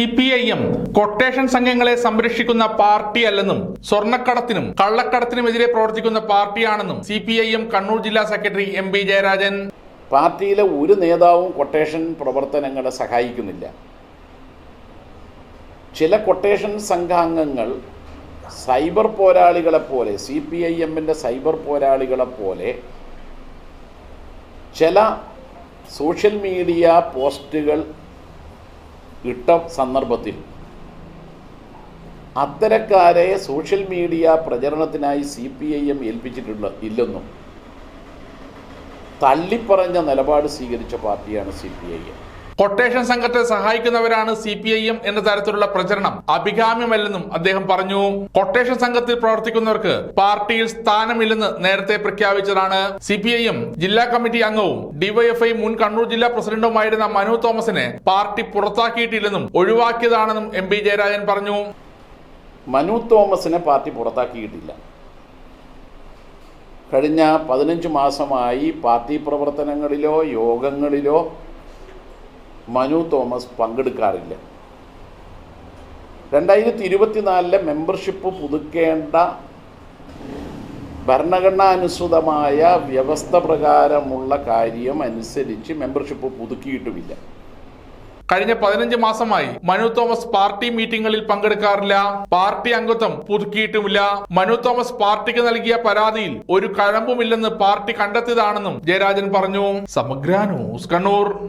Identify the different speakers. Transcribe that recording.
Speaker 1: C P I M quotation സംഘങ്ങളെ സംരക്ഷിക്കുന്ന പാർട്ടിയല്ലെന്നും സ്വർണക്കടത്തിനും കള്ളക്കടത്തിനുമെതിരെ പ്രവർത്തിക്കുന്ന പാർട്ടിയാണെന്നും C P I M Kannur ജില്ലാ സെക്രട്ടറി എം പി ജയരാജൻ.
Speaker 2: പാർട്ടിയിലെ ഒരു നേതാവും കൊട്ടേഷൻ പ്രവർത്തനങ്ങളെ സഹായിക്കുന്നില്ല. ചില കൊട്ടേഷൻ സംഘാംഗങ്ങൾ സൈബർ പോരാളികളെ പോലെ സി പി ഐ എമ്മിന്റെ സൈബർ പോരാളികളെ പോലെ ചില സോഷ്യൽ മീഡിയ പോസ്റ്റുകൾ ഇട്ട സന്ദർഭത്തിൽ അത്തരക്കാരെ സോഷ്യൽ മീഡിയ പ്രചരണത്തിനായി സി പി ഐ എം ഏൽപ്പിച്ചിട്ടുള്ള ഇല്ലെന്നും തള്ളിപ്പറഞ്ഞ നിലപാട് സ്വീകരിച്ച പാർട്ടിയാണ് C P I M.
Speaker 1: Quotation സംഘത്തെ സഹായിക്കുന്നവരാണ് സി പി ഐ എം എന്ന തരത്തിലുള്ള പ്രചരണം. അഭികാമ്യമല്ലെന്നും അദ്ദേഹം പറഞ്ഞു. കൊട്ടേഷൻ സംഘത്തിൽ പ്രവർത്തിക്കുന്നവർക്ക് പാർട്ടിയിൽ സ്ഥാനമില്ലെന്ന് നേരത്തെ പ്രഖ്യാപിച്ചതാണ് സി പി ഐ എം ജില്ലാ കമ്മിറ്റി അംഗവും ഡിവൈഎഫ്ഐ മുൻ കണ്ണൂർ ജില്ലാ പ്രസിഡന്റുമായിരുന്ന മനു തോമസിനെ പാർട്ടി പുറത്താക്കിയിട്ടില്ലെന്നും ഒഴിവാക്കിയതാണെന്നും എം പി ജയരാജൻ പറഞ്ഞു.
Speaker 2: മനു തോമസിനെ പാർട്ടി പുറത്താക്കിയിട്ടില്ല. കഴിഞ്ഞ പതിനഞ്ച് മാസമായി പാർട്ടി പ്രവർത്തനങ്ങളിലോ യോഗങ്ങളിലോ മനു തോമസ് പങ്കെടുക്കാറില്ല. രണ്ടായിരത്തി ഇരുപത്തിനാലിലെ മെമ്പർഷിപ്പ് പുതുക്കേണ്ട ഭരണഘടനാനുസൃതമായ വ്യവസ്ഥ പ്രകാരമുള്ള കാര്യം അനുസരിച്ച് മെമ്പർഷിപ്പ് പുതുക്കിയിട്ടുമില്ല.
Speaker 1: കഴിഞ്ഞ പതിനഞ്ച് മാസമായി മനു തോമസ് പാർട്ടി മീറ്റിംഗുകളിൽ പങ്കെടുക്കാറില്ല. പാർട്ടി അംഗത്വം പുതുക്കിയിട്ടുമില്ല. മനു തോമസ് പാർട്ടിക്ക് നൽകിയ പരാതിയിൽ ഒരു കഴമ്പുമില്ലെന്ന് പാർട്ടി കണ്ടെത്തിയതാണെന്നും ജയരാജൻ പറഞ്ഞു. സമഗ്ര ന്യൂസ് കണ്ണൂർ.